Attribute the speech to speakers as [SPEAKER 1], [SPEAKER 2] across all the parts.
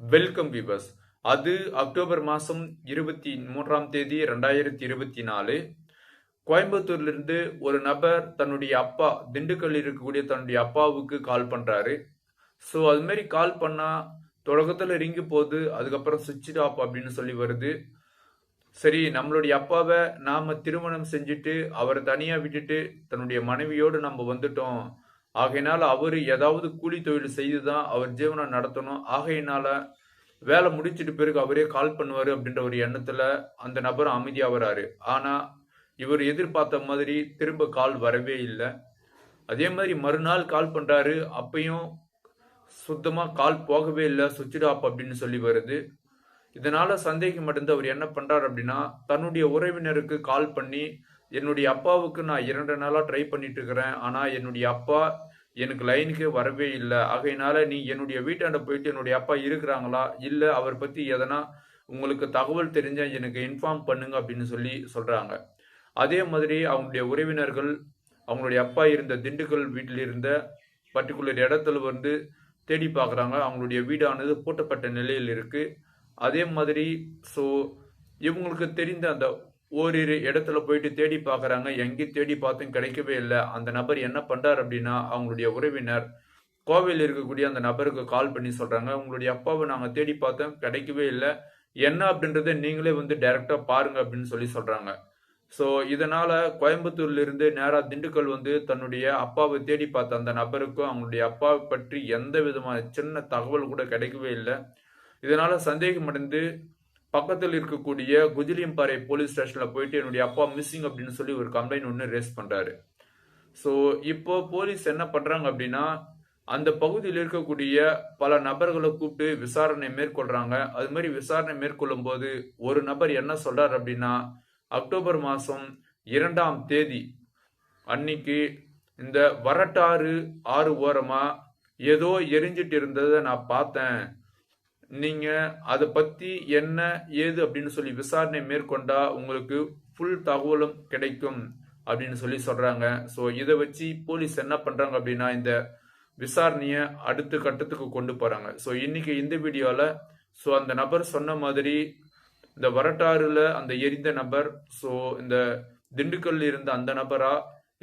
[SPEAKER 1] Welcome viewers அது October மாதம் இருபத்தி மூன்றாம் தேதி ரெண்டாயிரத்தி இருபத்தி நாலு. கோயம்புத்தூர்லேருந்து ஒரு நபர் தன்னுடைய அப்பா திண்டுக்கல் இருக்கக்கூடிய தன்னுடைய அப்பாவுக்கு கால் பண்ணுறாரு ஸோ அதுமாரி கால் பண்ணால் தொடக்கத்தில் ரிங்கு போகுது அதுக்கப்புறம் சுவிட்ச் ஆப் அப்படின்னு சொல்லி வருது. சரி நம்மளுடைய அப்பாவை நாம் திருமணம் செஞ்சுட்டு அவரை தனியாக விட்டுட்டு தன்னுடைய மனைவியோடு நம்ம வந்துட்டோம். ஆகையினால அவர் ஏதாவது கூலி தொழில் செய்து தான் அவர் ஜீவனம் நடத்தணும். ஆகையினால வேலை முடிச்சிட்டு பிறகு அவரே கால் பண்ணுவார் அப்படின்ற ஒரு எண்ணத்துல அந்த நபர் அமைதியாக வராரு. ஆனா இவர் எதிர்பார்த்த மாதிரி திரும்ப கால் வரவே இல்லை. அதே மாதிரி மறுநாள் கால் பண்றாரு. அப்பையும் சுத்தமாக கால் போகவே இல்லை. சுவிட்ச் ஆஃப் அப்படின்னு சொல்லி வருது. இதனால சந்தேகம் அடைந்து அவர் என்ன பண்றாரு அப்படின்னா தன்னுடைய உறவினருக்கு கால் பண்ணி என்னுடைய அப்பாவுக்கு நான் இரண்டு நாளாக ட்ரை பண்ணிட்டு இருக்கிறேன் ஆனால் என்னுடைய அப்பா எனக்கு லைனுக்கு வரவே இல்லை. ஆகையினால நீ என்னுடைய வீட்டாண்ட போயிட்டு என்னுடைய அப்பா இருக்கிறாங்களா? இல்லை அவர் பற்றி எதனா உங்களுக்கு தகவல் தெரிஞ்சால் எனக்கு இன்ஃபார்ம் பண்ணுங்க அப்படின்னு சொல்லி சொல்கிறாங்க அதே மாதிரி அவங்களுடைய உறவினர்கள் அவங்களுடைய அப்பா இருந்த திண்டுக்கல் வீட்டில் இருந்த பர்டிகுலர் இடத்துல வந்து தேடி பார்க்குறாங்க. அவங்களுடைய வீடானது பூட்டப்பட்ட நிலையில் இருக்குது அதே மாதிரி ஸோ இவங்களுக்கு தெரிந்த அந்த ஓரிரு இடத்துல போயிட்டு தேடி பார்க்குறாங்க எங்கேயும் தேடி பார்த்தும் கிடைக்கவே இல்லை. அந்த நபர் என்ன பண்ணுறார் அப்படின்னா அவங்களுடைய உறவினர் கோவையில் இருக்கக்கூடிய அந்த நபருக்கு கால் பண்ணி சொல்கிறாங்க உங்களுடைய அப்பாவை நாங்கள் தேடி பார்த்தோம் கிடைக்கவே இல்லை. என்ன அப்படின்றத நீங்களே வந்து டைரெக்டாக பாருங்க அப்படின்னு சொல்லி சொல்கிறாங்க ஸோ இதனால் கோயம்புத்தூர்லேருந்து நேராக திண்டுக்கல் வந்து தன்னுடைய அப்பாவை தேடி பார்த்த அந்த நபருக்கும் அவங்களுடைய அப்பாவை பற்றி எந்த விதமான சின்ன தகவல் கூட கிடைக்கவே இல்லை. இதனால் சந்தேகம் அடைந்து பக்கத்தில் இருக்கக்கூடிய குஜிலியம்பாறை போலீஸ் ஸ்டேஷனில் போயிட்டு என்னுடைய அப்பா மிஸ்ஸிங் அப்படின்னு சொல்லி ஒரு கம்ப்ளைண்ட் ஒன்று ரேஸ் பண்ணுறாரு ஸோ இப்போ போலீஸ் என்ன பண்ணுறாங்க அப்படின்னா அந்த பகுதியில் இருக்கக்கூடிய பல நபர்களை கூப்பிட்டு விசாரணை மேற்கொள்கிறாங்க அது மாதிரி விசாரணை மேற்கொள்ளும் போது ஒரு நபர் என்ன சொல்கிறார் அப்படின்னா அக்டோபர் மாதம் இரண்டாம் தேதி அன்னைக்கு இந்த வரட்டாறு ஆறு ஓரமாக ஏதோ எரிஞ்சிட்டு இருந்ததை நான் பார்த்தேன். நீங்கள் அதை பற்றி என்ன ஏது அப்படின்னு சொல்லி விசாரணை மேற்கொண்டா உங்களுக்கு ஃபுல் தகவலும் கிடைக்கும் அப்படின்னு சொல்லி சொல்கிறாங்க ஸோ இதை வச்சு போலீஸ் என்ன பண்ணுறாங்க அப்படின்னா இந்த விசாரணையை அடுத்த கட்டத்துக்கு கொண்டு போகிறாங்க ஸோ இன்றைக்கி இந்த வீடியோவில் ஸோ அந்த நபர் சொன்ன மாதிரி இந்த வரட்டாறுல அந்த எரிந்த நபர் ஸோ இந்த திண்டுக்கல்ல இருந்த அந்த நபரா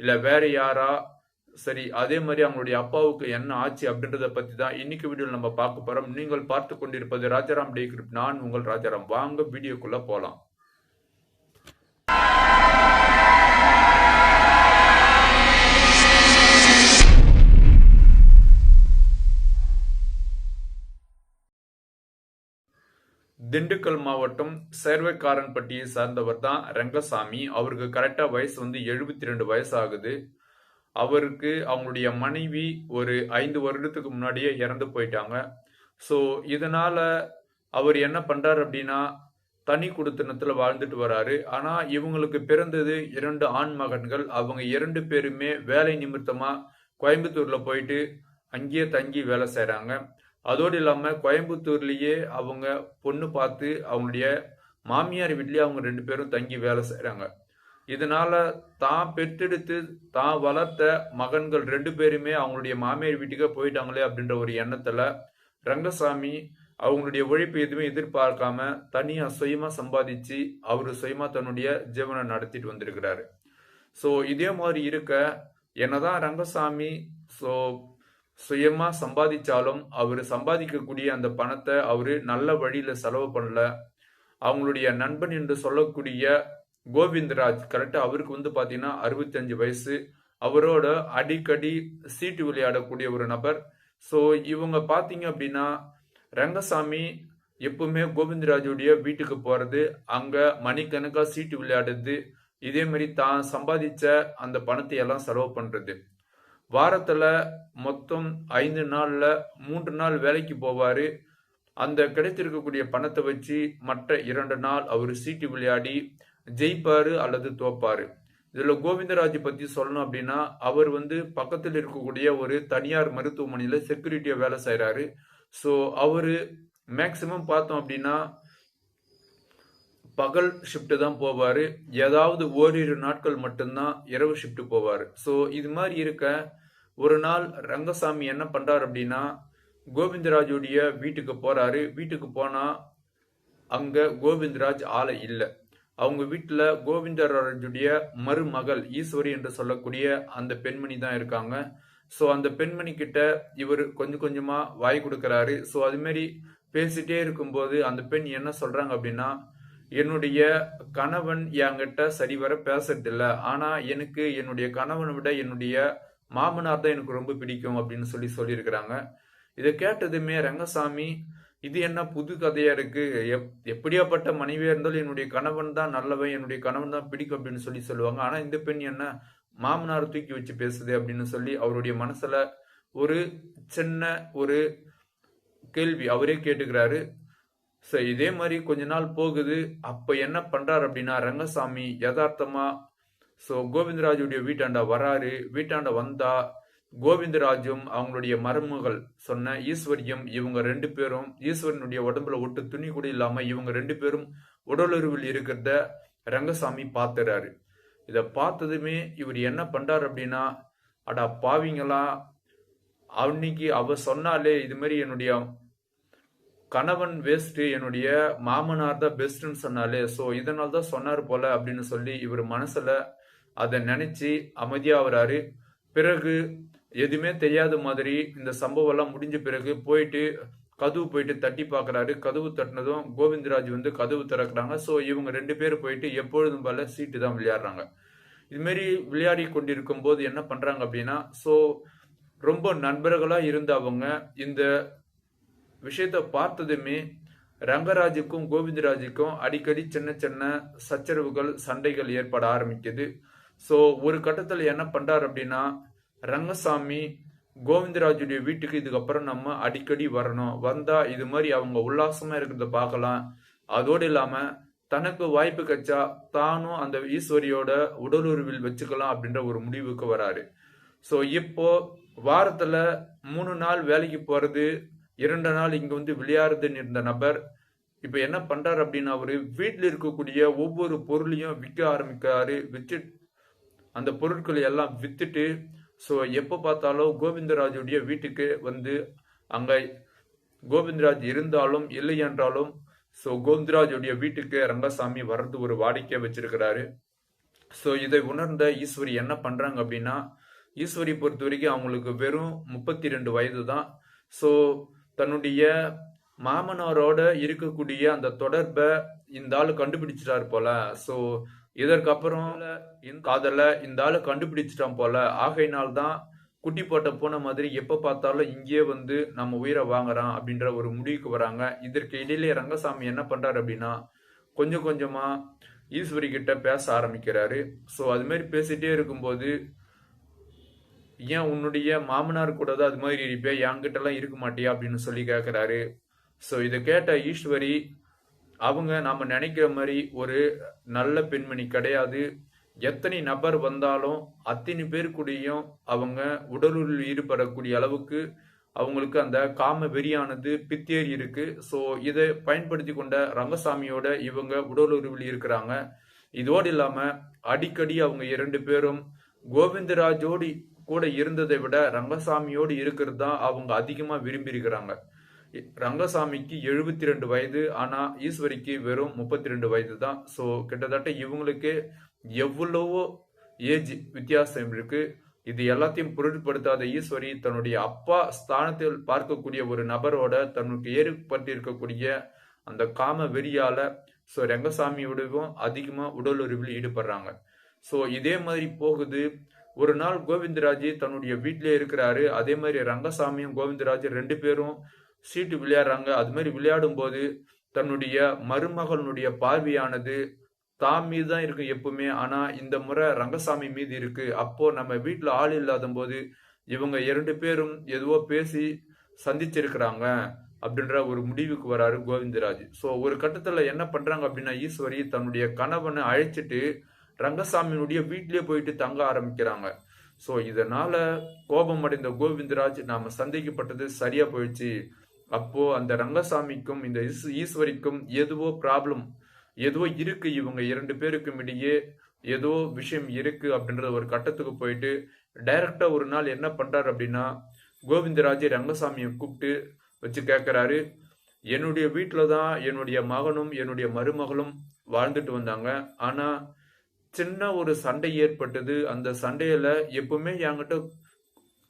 [SPEAKER 1] இல்லை வேற யாரா சரி அதே மாதிரி அவங்களுடைய அப்பாவுக்கு என்ன ஆச்சு அப்படின்றத பத்தி தான் இன்னைக்கு வீடியோவில் நம்ம பார்க்க போறோம். நீங்கள் பார்த்து கொண்டிருப்பது ராஜாராம் டே கிரிப். நான் உங்கள் ராஜாராம். வாங்க வீடியோக்குள்ள போலாம். திண்டுக்கல் மாவட்டம் சேர்வைக்காரன்பட்டியை சார்ந்தவர் தான் ரங்கசாமி. அவருக்கு கரெக்டாக வயசு வந்து எழுபத்தி ரெண்டு வயசு ஆகுது அவருக்கு அவங்களுடைய மனைவி ஒரு ஐந்து வருடத்துக்கு முன்னாடியே இறந்து போயிட்டாங்க. ஸோ இதனால் அவர் என்ன பண்ணுறார் அப்படின்னா தனி குடுத்தனத்தில் வாழ்ந்துட்டு வராரு. ஆனால் இவங்களுக்கு பிறந்தது இரண்டு ஆண் மகன்கள். அவங்க இரண்டு பேருமே வேலை நிமித்தமாக கோயம்புத்தூரில் போயிட்டு அங்கேயே தங்கி வேலை செய்கிறாங்க அதோடு இல்லாமல் கோயம்புத்தூர்லேயே அவங்க பொண்ணு பார்த்து அவங்களுடைய மாமியார் வீட்லேயே அவங்க ரெண்டு பேரும் தங்கி வேலை செய்கிறாங்க இதனால தான் பெற்றெடுத்து தான் வளர்த்த மகன்கள் ரெண்டு பேருமே அவங்களுடைய மாமியார் வீட்டுக்கே போயிட்டாங்களே அப்படின்ற ஒரு எண்ணத்துல ரங்கசாமி அவங்களுடைய உழைப்பு எதுவுமே எதிர்பார்க்காம தனியா சுயமா சம்பாதிச்சு அவரு சுயமா தன்னுடைய ஜீவனை நடத்திட்டு வந்திருக்கிறாரு. ஸோ இதே மாதிரி இருக்க என்னதான் ரங்கசாமி ஸோ சுயமா சம்பாதிச்சாலும் அவர் சம்பாதிக்கக்கூடிய அந்த பணத்தை அவரு நல்ல வழியில செலவு பண்ணல. அவங்களுடைய நண்பன் என்று சொல்லக்கூடிய கோவிந்தராஜ் கரெக்டாக அவருக்கு வந்து பார்த்தீங்கன்னா அறுபத்தஞ்சு வயசு. அவரோட அடிக்கடி சீட்டு விளையாடக்கூடிய ஒரு நபர். ஸோ இவங்க பார்த்தீங்க அப்படின்னா ரங்கசாமி எப்பவுமே கோவிந்தராஜுடைய வீட்டுக்கு போகிறது அங்கே மணிக்கணக்காக சீட்டு விளையாடுறது இதே மாதிரி தான் சம்பாதிச்ச அந்த பணத்தை எல்லாம் செலவு பண்ணுறது வாரத்தில் மொத்தம் ஐந்து நாளில் மூன்று நாள் வேலைக்கு போவார். அந்த கிடைத்திருக்கக்கூடிய பணத்தை வச்சு மற்ற இரண்டு நாள் அவர் சீட்டு விளையாடி ஜெயிப்பாரு அல்லது தோப்பாரு. இதுல கோவிந்தராஜ் பத்தி சொல்லணும் அப்படின்னா அவர் வந்து பக்கத்தில் இருக்கக்கூடிய ஒரு தனியார் மருத்துவமனையில செக்யூரிட்டியா வேலை செய்யறாரு ஸோ அவரு மேக்சிமம் பார்த்தோம் அப்படின்னா பகல் ஷிஃப்ட்டு தான் போவாரு. ஏதாவது ஓரிரு நாட்கள் மட்டும்தான் இரவு ஷிஃப்ட்டு போவார். ஸோ இது மாதிரி இருக்க ஒரு நாள் ரங்கசாமி என்ன பண்றாரு அப்படின்னா கோவிந்தராஜுடைய வீட்டுக்கு போறாரு. வீட்டுக்கு போனா அங்க கோவிந்தராஜ் ஆளை இல்லை. அவங்க வீட்டில் கோவிந்தராஜுடைய மருமகள் ஈஸ்வரி என்று சொல்லக்கூடிய அந்த பெண்மணி தான் இருக்காங்க. ஸோ அந்த பெண்மணி கிட்ட இவர் கொஞ்சம் கொஞ்சமாக வாய் கொடுக்குறாரு. ஸோ அதுமாரி பேசிட்டே இருக்கும்போது அந்த பெண் என்ன சொல்கிறாங்க அப்படின்னா என்னுடைய கணவன் என்கிட்ட சரிவர பேசுறது ஆனால் எனக்கு என்னுடைய கணவனை விட என்னுடைய மாமனார் தான் எனக்கு ரொம்ப பிடிக்கும் அப்படின்னு சொல்லி சொல்லியிருக்கிறாங்க. இதை கேட்டதுமே ரங்கசாமி இது என்ன புது கதையா இருக்கு? எப் எப்படியாப்பட்ட மனைவியா இருந்தாலும் என்னுடைய கணவன் தான் நல்லவன் என்னுடைய கணவன் தான் பிடிக்கும் அப்படின்னு சொல்லி சொல்லுவாங்க. ஆனா இந்த பெண் என்ன மாமனார் தூக்கி வச்சு பேசுது அப்படின்னு சொல்லி அவருடைய மனசுல ஒரு சின்ன ஒரு கேள்வி அவரே கேட்டுக்கிறாரு. ஸோ இதே மாதிரி கொஞ்ச நாள் போகுது. அப்ப என்ன பண்றாரு அப்படின்னா ரங்கசாமி யதார்த்தமா ஸோ கோவிந்தராஜுடைய வீட்டாண்ட வராரு. வீட்டாண்ட வந்தா கோவிந்தராஜும் அவங்களுடைய மருமகள் சொன்ன ஈஸ்வரியும் இவங்க ரெண்டு பேரும் ஈஸ்வரனுடைய உடம்புல ஒட்டு துணி கூட இல்லாம இவங்க ரெண்டு பேரும் உடலுறவில் இருக்கிறத ரங்கசாமி பார்த்துறாரு இதை பார்த்ததுமே இவர் என்ன பண்றாரு அப்படின்னா அடா பாவிங்களா அன்னைக்கு அவ சொன்னாலே இது மாதிரி என்னுடைய கணவன் வேஸ்ட் என்னுடைய மாமனார் தான் பெஸ்ட்னு சொன்னாலே ஸோ இதனால தான் சொன்னார் போல அப்படின்னு சொல்லி இவர் மனசுல அதை நினைச்சு அமைதியாகிறாரு பிறகு எதுவுமே தெரியாத மாதிரி இந்த சம்பவம் எல்லாம் முடிஞ்ச பிறகு போயிட்டு கதவு போயிட்டு தட்டி பார்க்குறாரு. கதவு தட்டினதும் கோவிந்தராஜ் வந்து கதவு திறக்கிறாங்க. ஸோ இவங்க ரெண்டு பேரும் போயிட்டு எப்பொழுதும் போல சீட்டு தான் விளையாடுறாங்க. இதுமாரி விளையாடி கொண்டிருக்கும் போது என்ன பண்ணுறாங்க அப்படின்னா ஸோ ரொம்ப நண்பர்களாக இருந்த அவங்க இந்த விஷயத்த பார்த்ததுமே ரங்கராஜுக்கும் கோவிந்தராஜுக்கும் அடிக்கடி சின்ன சின்ன சச்சரவுகள் சண்டைகள் ஏற்பட ஆரம்பிக்குது. ஸோ ஒரு கட்டத்தில் என்ன பண்ணுறாரு அப்படின்னா ரங்கசாமி கோவிந்தராஜுடைய வீட்டுக்கு இதுக்கப்புறம் நம்ம அடிக்கடி வரணும். வந்தா இது மாதிரி அவங்க உல்லாசமா இருக்கிறத பார்க்கலாம். அதோடு இல்லாம தனக்கு வாய்ப்பு கிடைச்சா தானும் அந்த ஈஸ்வரியோட உடலுறவில் வச்சுக்கலாம் அப்படின்ற ஒரு முடிவுக்கு வராரு. ஸோ இப்போ வாரத்துல மூணு நாள் வேலைக்கு போறது இரண்டு நாள் இங்க வந்து விளையாடுறதுன்னு இருந்த நபர் இப்ப என்ன பண்றாரு அப்படின்னா அவரு வீட்டில் இருக்கக்கூடிய ஒவ்வொரு பொருளையும் விற்க ஆரம்பிக்கிறாரு. விற்று அந்த பொருட்களை எல்லாம் வித்துட்டு ஸோ எப்போ பார்த்தாலும் கோவிந்தராஜுடைய வீட்டுக்கு வந்து அங்க கோவிந்தராஜ் இருந்தாலும் இல்லை என்றாலும் ஸோ கோவிந்தராஜுடைய வீட்டுக்கு ரங்கசாமி வர்றது ஒரு வாடிக்கை வச்சிருக்கிறாரு. ஸோ இதை உணர்ந்த ஈஸ்வரி என்ன பண்றாங்க அப்படின்னா ஈஸ்வரி பொறுத்த வரைக்கும் அவங்களுக்கு வெறும் முப்பத்தி ரெண்டு வயது தான். ஸோ தன்னுடைய மாமனாரோட இருக்கக்கூடிய அந்த தொடர்பை இந்த ஆளு கண்டுபிடிச்சிட்டாரு போல. ஸோ இதற்கப்புறம் காதல இந்த ஆளு கண்டுபிடிச்சிட்டான் போல. ஆகையினால் தான் குட்டி போட்ட போன மாதிரி எப்ப பார்த்தாலும் இங்கேயே வந்து நம்ம உயிரை வாங்குறான் அப்படின்ற ஒரு முடிவுக்கு வராங்க. இதற்கு இடையிலே ரங்கசாமி என்ன பண்றாரு அப்படின்னா கொஞ்சம் கொஞ்சமா ஈஸ்வரி கிட்ட பேச ஆரம்பிக்கிறாரு. ஸோ அது மாதிரி பேசிட்டே இருக்கும்போது ஏன் உன்னுடைய மாமனார் கூட தான் அது மாதிரி இருப்பியா? என்கிட்ட எல்லாம் இருக்க மாட்டியா? அப்படின்னு சொல்லி கேட்கிறாரு ஸோ இதை கேட்ட ஈஸ்வரி அவங்க நாம் நினைக்கிற மாதிரி ஒரு நல்ல பெண்மணி கிடையாது. எத்தனை நபர் வந்தாலும் அத்தனை பேர் கூடயும் அவங்க உடலுள் ஈடுபடக்கூடிய அளவுக்கு அவங்களுக்கு அந்த காம வெறியானது பித்தேறி இருக்கு. ஸோ இதை பயன்படுத்தி கொண்ட ரங்கசாமியோட இவங்க உடலுறவில் இருக்கிறாங்க. இதோடு இல்லாம அடிக்கடி அவங்க இரண்டு பேரும் கோவிந்தராஜோடு கூட இருந்ததை விட ரங்கசாமியோடு இருக்கிறது தான் அவங்க அதிகமா விரும்பி இருக்கிறாங்க. ரங்கசாமிக்கு எழுபத்தி ரெண்டு வயது ஆனா ஈஸ்வரிக்கு வெறும் முப்பத்தி ரெண்டு வயது தான் ஸோ கிட்டத்தட்ட இவங்களுக்கு எவ்வளவோ ஏஜ் வித்தியாசம் இருக்கு. இது எல்லாத்தையும் பொருட்படுத்தாத ஈஸ்வரி தன்னுடைய அப்பா ஸ்தானத்தில் பார்க்கக்கூடிய ஒரு நபரோட தன்னுக்கு ஏற்பட்டிருக்கக்கூடிய அந்த காம வெறியால ஸோ ரங்கசாமியோடவும் அதிகமா உடலுறவில் ஈடுபடுறாங்க. ஸோ இதே மாதிரி போகுது. ஒரு நாள் கோவிந்தராஜ் தன்னுடைய வீட்டிலே இருக்கிறாரு. அதே மாதிரி ரங்கசாமியும் கோவிந்தராஜ் ரெண்டு பேரும் சீட்டு விளையாடுறாங்க. அது மாதிரி விளையாடும் போது தன்னுடைய மருமகளுடைய பார்வையானது தாம் மீது தான் இருக்கு எப்பவுமே. ஆனா இந்த முறை ரங்கசாமி மீது இருக்கு. அப்போ நம்ம வீட்டுல ஆள் இல்லாத போது இவங்க இரண்டு பேரும் எதுவோ பேசி சந்திச்சிருக்கிறாங்க அப்படின்ற ஒரு முடிவுக்கு வராரு கோவிந்தராஜ். ஸோ ஒரு கட்டத்துல என்ன பண்றாங்க அப்படின்னா ஈஸ்வரி தன்னுடைய கணவனை அழைச்சிட்டு ரங்கசாமியினுடைய வீட்டிலேயே போயிட்டு தங்க ஆரம்பிக்கிறாங்க. ஸோ இதனால கோபம் அடைந்த கோவிந்தராஜ் நாம சந்தேகப்பட்டது சரியா போயிடுச்சு. அப்போ அந்த ரங்கசாமிக்கும் இந்த ஈஸ்வரிக்கும் எதுவோ ப்ராப்ளம் ஏதோ இருக்கு இவங்க இரண்டு பேருக்கும் இடையே ஏதோ விஷயம் இருக்கு அப்படின்ற ஒரு கட்டத்துக்கு போயிட்டு டைரக்டா ஒரு நாள் என்ன பண்றாரு அப்படின்னா கோவிந்தராஜை ரங்கசாமியை கூப்பிட்டு வச்சு கேட்குறாரு என்னுடைய வீட்டில் தான் என்னுடைய மகனும் என்னுடைய மருமகளும் வாழ்ந்துட்டு வந்தாங்க. ஆனால் சின்ன ஒரு சண்டை ஏற்பட்டது. அந்த சண்டையில் எப்பவுமே என்கிட்ட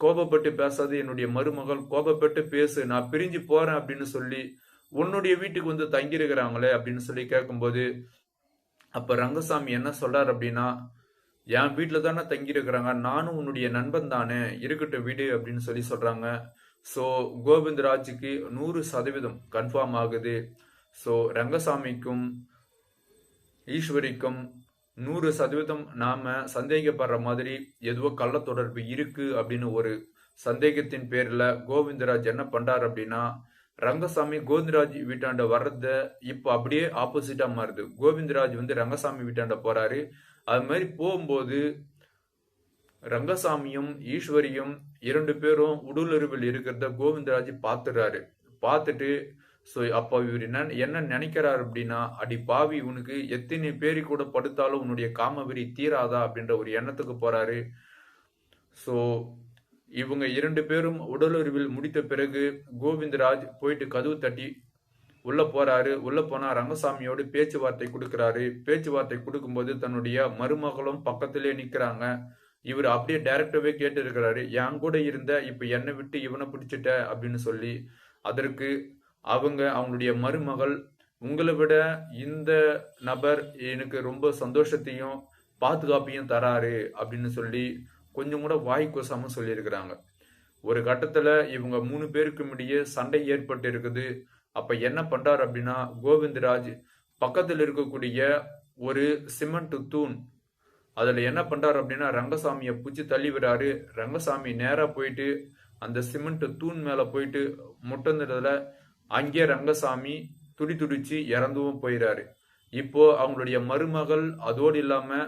[SPEAKER 1] கோபப்பட்டு பேசாது என்னுடைய மருமகள் கோபப்பட்டு பேசு நான் பிரிஞ்சு போறேன் அப்படின்னு சொல்லி உன்னுடைய வீட்டுக்கு வந்து தங்கியிருக்கிறாங்களே அப்படின்னு சொல்லி கேட்கும்போது அப்ப ரங்கசாமி என்ன சொல்றாரு அப்படின்னா என் வீட்டில் தானே தங்கியிருக்கிறாங்க நானும் உன்னுடைய நண்பன் தானே இருக்கட்டும் வீடு அப்படின்னு சொல்லி சொல்றாங்க. ஸோ கோவிந்தராஜுக்கு நூறு சதவீதம் கன்ஃபார்ம் ஆகுது. ஸோ ரங்கசாமிக்கும் ஈஸ்வரிக்கும் நூறு சதவீதம் நாம சந்தேகப்படுற மாதிரி எதுவோ கள்ள தொடர்பு இருக்கு அப்படின்னு ஒரு சந்தேகத்தின் பேர்ல கோவிந்தராஜ் என்ன பண்றாரு அப்படின்னா ரங்கசாமி கோவிந்தராஜ் வீட்டாண்ட வர்றத இப்போ அப்படியே ஆப்போசிட்டா மாறுது. கோவிந்தராஜ் வந்து ரங்கசாமி வீட்டாண்ட போறாரு. அது மாதிரி போகும்போது ரங்கசாமியும் ஈஸ்வரியும் இரண்டு பேரும் உடலுறவில் இருக்கிறத கோவிந்தராஜ் பார்த்துறாரு பார்த்துட்டு ஸோ அப்போ இவர் என்ன என்ன நினைக்கிறார் அப்படின்னா அடி பாவி உனக்கு எத்தனை பேரி கூட படுத்தாலும் உன்னுடைய காமவெறி தீராதா அப்படின்ற ஒரு எண்ணத்துக்கு போறாரு. ஸோ இவங்க இரண்டு பேரும் உடலுறவில் முடித்த பிறகு கோவிந்தராஜ் போயிட்டு கதவு தட்டி உள்ள போறாரு. உள்ள போனா ரங்கசாமியோடு பேச்சுவார்த்தை கொடுக்கிறாரு. பேச்சுவார்த்தை கொடுக்கும்போது தன்னுடைய மருமகளும் பக்கத்திலே நிக்கிறாங்க. இவர் அப்படியே டைரக்டாவே கேட்டு இருக்கிறாரு என் கூட இருந்த இப்ப என்னை விட்டு இவனை பிடிச்சிட்ட? அப்படின்னு சொல்லி அதற்கு அவங்க அவங்களுடைய மருமகள் உங்களை விட இந்த நபர் எனக்கு ரொம்ப சந்தோஷத்தையும் பாதுகாப்பையும் தராரு அப்படின்னு சொல்லி கொஞ்சம் கூட வாய் கொசாமல் சொல்லியிருக்கிறாங்க. ஒரு கட்டத்தில் இவங்க மூணு பேருக்கும் இடையே சண்டை ஏற்பட்டு இருக்குது அப்போ என்ன பண்ணுறார் அப்படின்னா கோவிந்தராஜ் பக்கத்தில் இருக்கக்கூடிய ஒரு சிமெண்ட் தூண் அதில் என்ன பண்ணுறாரு அப்படின்னா ரங்கசாமியை பிடிச்சி தள்ளி விடுறாரு ரங்கசாமி நேராக போயிட்டு அந்த சிமெண்ட் தூண் மேலே போயிட்டு முட்டந்துறதுல அங்கே ரங்கசாமி துடி துடிச்சு இறந்தும் போயிறாரு. இப்போ அவங்களுடைய மருமகள் அதோடு இல்லாம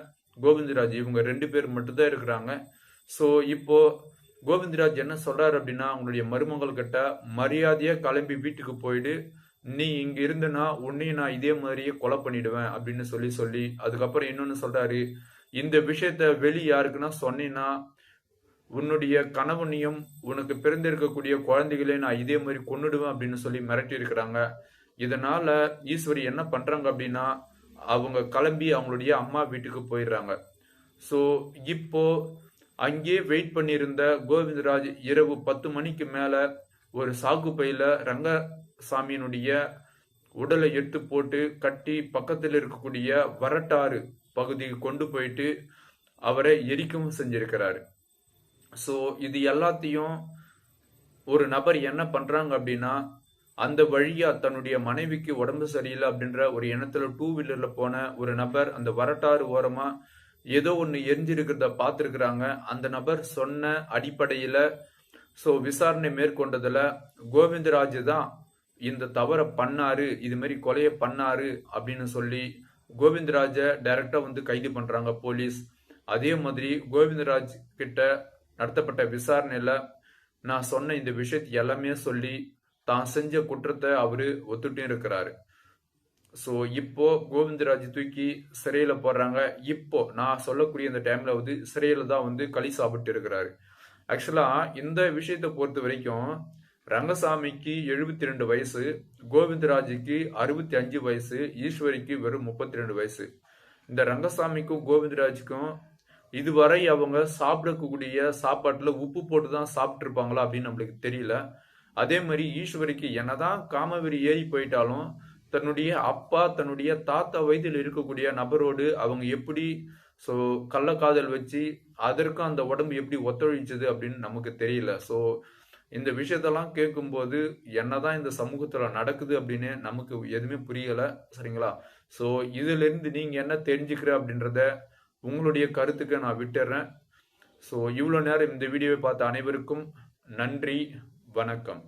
[SPEAKER 1] கோவிந்தராஜ் இவங்க ரெண்டு பேர் மட்டும்தான் இருக்கிறாங்க. ஸோ இப்போ கோவிந்தராஜ் என்ன சொல்றாரு அப்படின்னா அவங்களுடைய மருமகள் கிட்ட மரியாதையா கிளம்பி வீட்டுக்கு போயிடு. நீ இங்க இருந்தனா உன்னையும் நான் இதே மாதிரியே கொலை பண்ணிடுவேன் அப்படின்னு சொல்லி சொல்லி அதுக்கப்புறம் இன்னொன்னு சொல்றாரு. இந்த விஷயத்த வெளி யாருக்குன்னா சொன்னீங்கன்னா உன்னுடைய கணவனையும் உனக்கு பிறந்திருக்கக்கூடிய குழந்தைகளையும் நான் இதே மாதிரி கொண்டுடுவேன் அப்படின்னு சொல்லி மிரட்டி இருக்கிறாங்க. இதனால ஈஸ்வரி என்ன பண்றாங்க அப்படின்னா அவங்க கிளம்பி அவங்களுடைய அம்மா வீட்டுக்கு போயிடுறாங்க. ஸோ இப்போ அங்கே வெயிட் பண்ணியிருந்த கோவிந்தராஜ் இரவு பத்து மணிக்கு மேல ஒரு சாக்கு பையில ரங்கசாமியினுடைய உடலை எடுத்து போட்டு கட்டி பக்கத்தில் இருக்கக்கூடிய வரட்டாறு பகுதிக்கு கொண்டு போயிட்டு அவரை எரிக்கவும் செஞ்சிருக்கிறாரு. ஸோ இது எல்லாத்தையும் ஒரு நபர் என்ன பண்ணுறாங்க அப்படின்னா அந்த வழியாக தன்னுடைய மனைவிக்கு உடம்பு சரியில்லை அப்படின்ற ஒரு எண்ணத்தில் டூ வீலரில் போன ஒரு நபர் அந்த வரட்டாறு ஓரமாக ஏதோ ஒன்று எரிஞ்சிருக்கிறத பார்த்துருக்குறாங்க. அந்த நபர் சொன்ன அடிப்படையில் ஸோ விசாரணை மேற்கொண்டதில் கோவிந்தராஜ் தான் இந்த தவறை பண்ணாரு இது மாதிரி கொலையை பண்ணாரு அப்படின்னு சொல்லி கோவிந்தராஜை டைரக்டாக வந்து கைது பண்ணுறாங்க போலீஸ். அதே மாதிரி கோவிந்தராஜ் கிட்ட நடத்தப்பட்ட விசாரணையில நான் சொன்ன இந்த விஷயத்தை எல்லாமே சொல்லி தான் செஞ்ச குற்றத்தை அவரு ஒத்துட்டும் இருக்கிறாரு. ஸோ இப்போ கோவிந்தராஜ் தூக்கி சிறையில போடுறாங்க. இப்போ நான் சொல்லக்கூடிய இந்த டைம்ல வந்து சிறையில தான் வந்து களி சாப்பிட்டு இருக்கிறாரு. ஆக்சுவலா இந்த விஷயத்தை பொறுத்த வரைக்கும் ரங்கசாமிக்கு எழுபத்தி ரெண்டு வயசு கோவிந்தராஜுக்கு அறுபத்தி அஞ்சு வயசு ஈஸ்வரிக்கு வெறும் முப்பத்தி ரெண்டு வயசு. இந்த ரங்கசாமிக்கும் கோவிந்தராஜுக்கும் இதுவரை அவங்க சாப்பிடக்கூடிய சாப்பாட்டில் உப்பு போட்டு தான் சாப்பிட்ருப்பாங்களா அப்படின்னு நம்மளுக்கு தெரியல. அதே மாதிரி ஈஸ்வரிக்கு என்னதான் காமவெறி ஏறி போயிட்டாலும் தன்னுடைய அப்பா தன்னுடைய தாத்தா வயதில் இருக்கக்கூடிய நபரோடு அவங்க எப்படி ஸோ கள்ளக்காதல் வச்சு அதற்கும் அந்த உடம்பு எப்படி ஒத்துழைச்சது அப்படின்னு நமக்கு தெரியல. ஸோ இந்த விஷயத்தெல்லாம் கேட்கும்போது என்னதான் இந்த சமூகத்தில் நடக்குது அப்படின்னு நமக்கு எதுவுமே புரியலை. சரிங்களா? ஸோ இதுலேருந்து நீங்கள் என்ன தெரிஞ்சுக்கிற அப்படின்றத உங்களுடைய கருத்துக்கு நான் விட்டுறேன். ஸோ இவ்வளோ நேரம் இந்த வீடியோவை பார்த்த அனைவருக்கும் நன்றி வணக்கம்.